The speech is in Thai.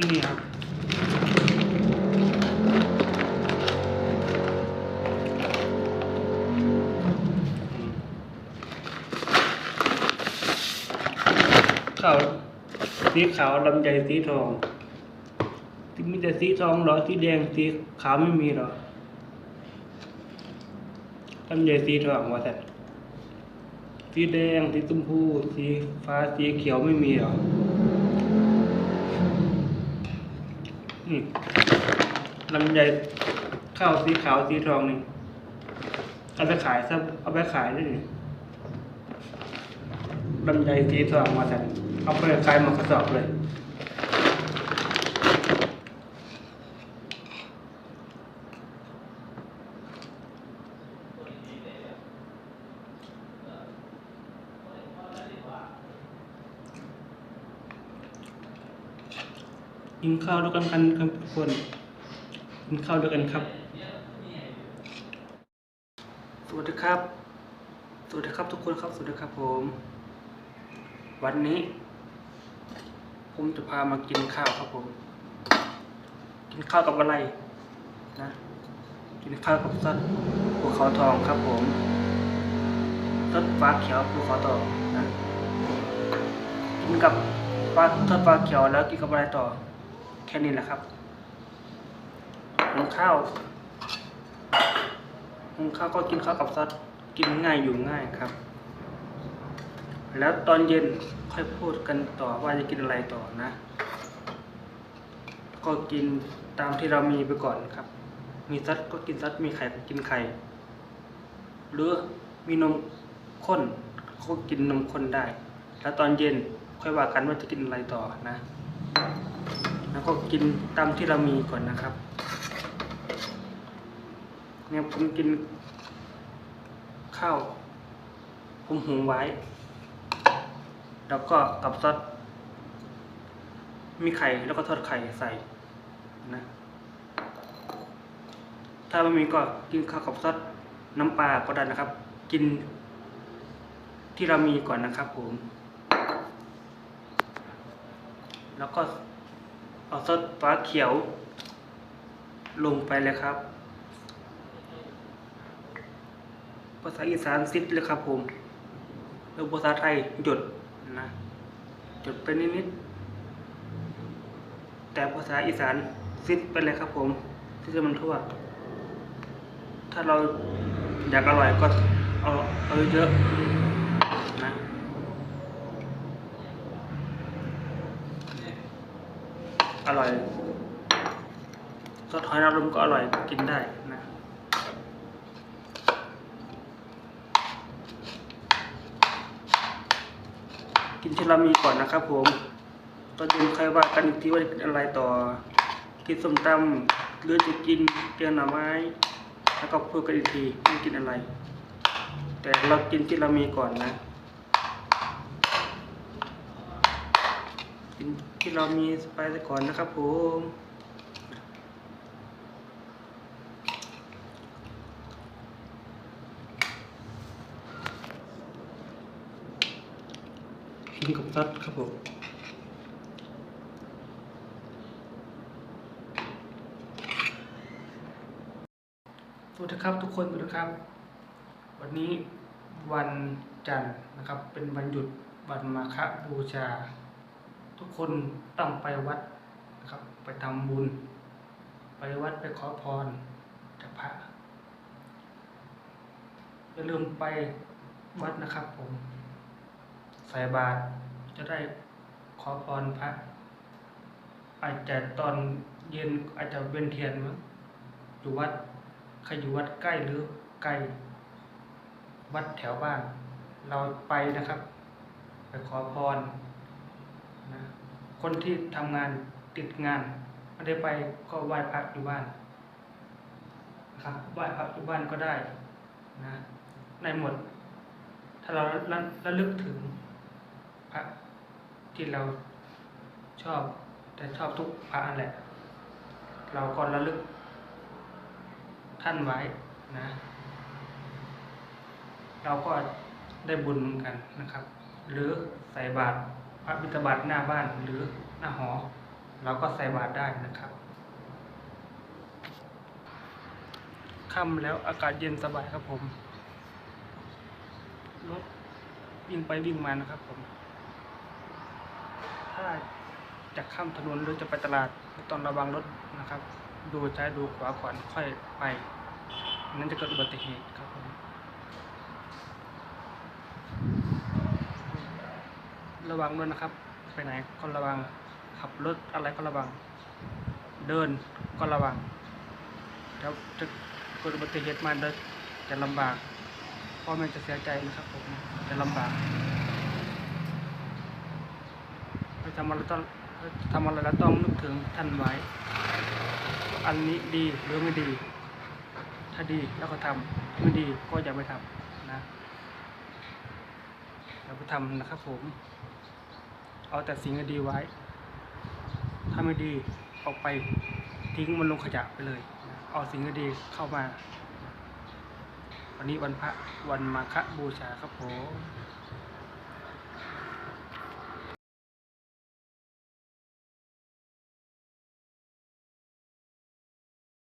นี่ครับขาวสีขาวลำไยสีทองที่มีแต่สีทองหรอสีแดงสีขาวไม่มีหรอลำไยสีทองว่าแต่สีแดงสีชมพูสีฟ้าสีเขียวไม่มีหรอ นี่ลำไยข้าวสีขาวสีทองนี่เอาไปขายซะเอาไปขายได้นี่ลำไยสีทองมาแต่เอาไปขายหมากระสอบเลย กินข้าวด้วยกันกันครับทุกคนกินข้าวด้วยกันครับ สวัสดีครับ สวัสดีครับทุกคนครับ สวัสดีครับผม วันนี้ ผมจะพามากินข้าวครับผม กินข้าวกับอะไรนะ กินข้าวกับซัดภูเขาทองครับผมซัดฟ้าเขียวภูเขาทองนะกินกับปลาทอดปลาเขียวแล้วกินกับอะไรต่อ แค่นี้แหละครับหุงข้าวหุงข้าวก็กินข้าวกับซอสกินง่ายอยู่ง่ายครับ แล้วตอนเย็นค่อยพูดกันต่อว่าจะกินอะไรต่อนะ ก็กินตามที่เรามีไปก่อนครับ มีซัดก็กินซัดมีไข่ก็กินไข่หรือมีนมข้นก็กินนมข้นได้ แล้วตอนเย็นค่อยว่ากันว่าจะกินอะไรต่อนะ แล้วก็กินตามที่เรามีก่อนนะครับ เนี่ยผมกินข้าว ผมหุงไว้ แล้วก็กับซอสมีไข่แล้วก็ทอดไข่ใส่นะ ถ้าไม่มีก็กินข้าวกับซอสน้ำปลาก็ได้นะครับ กินที่เรามีก่อนนะครับผม แล้วก็ เอาซอสฟ้าเขียว ลงไปเลยครับ ภาษาอีสานซิดเลยครับผมแล้วภาษาไทยหยดนะหยดไปนิดๆแต่ภาษาอีสานซิดไปเลยครับผมที่จะมันทั่ว ถ้าเราอยากอร่อยก็เอาเอาเยอะๆนะ อร่อยซอสหอยนางรมก็อร่อยกินได้นะกินที่เรามีก่อนนะครับผมตอนเย็นใครว่ากันอีกทีว่าจะกินอะไรต่อ กินส้มตำหรือจะกินแกงหน่อไม้ แล้วก็พูดกันอีกทีว่ากินอะไร แต่เรากินที่เรามีก่อนนะ กินที่เรามีไปก่อนนะครับผมกินกับซัดครับผมสวัสดีครับทุกคนสวัสดีครับ วันนี้วันจันทร์นะครับ เป็นวันหยุดวันมาฆบูชา ทุกคนต้องไปวัดนะครับ ไปทำบุญ ไปวัดไปขอพรจากพระอย่าลืมไปวัดนะครับผมใส่บาตรจะได้ขอพรพระ อาจจะตอนเย็นอาจจะเวียนเทียนมั้งอยู่วัดใครอยู่วัดใกล้หรือไกลวัดแถวบ้าน เราไปนะครับ ไปขอพรนะ คนที่ทำงานติดงานไม่ได้ไปก็ไหว้พระอยู่บ้านนะครับไหว้พระอยู่บ้านก็ได้นะในหมด ถ้าเราระระลึกถึงพระที่เราชอบแต่ชอบทุกพระนั่นแหละ เราก็ระลึกท่านไว้นะ เราก็ได้บุญเหมือนกันนะครับ หรือใส่บาตร พระบิณฑบาตหน้าบ้านหรือหน้าหอ เราก็ใส่บาตรได้นะครับค่ำแล้วอากาศเย็นสบายครับผมรถวิ่งไปวิ่งมานะครับผม ถ้าจะข้ามถนนหรือจะไปตลาดต้องระวังรถนะครับ ดูซ้ายดูขวาก่อนค่อยไปนั้นจะเกิดอุบัติเหตุครับผม ระวังด้วยนะครับ ไปไหนก็ระวัง ขับรถอะไรก็ระวัง เดินก็ระวังแล้วจะเกิดอุบัติเหตุมาเดินจะลำบากพ่อแม่จะเสียใจนะครับผมจะลำบากไปทำอะไรต้องทำอะไรแล้วต้องนึกถึงท่านไว้ อันนี้ดีหรือไม่ดี ถ้าดีแล้วก็ทำถ้าไม่ดีก็อย่าไปทำนะอย่าไปทำนะครับผม เอาแต่สิ่งดีไว้ ถ้าไม่ดีออกไปทิ้งมันลงขยะไปเลย เอาสิ่งดีเข้ามา วันนี้วันพระวันมาฆบูชาครับผม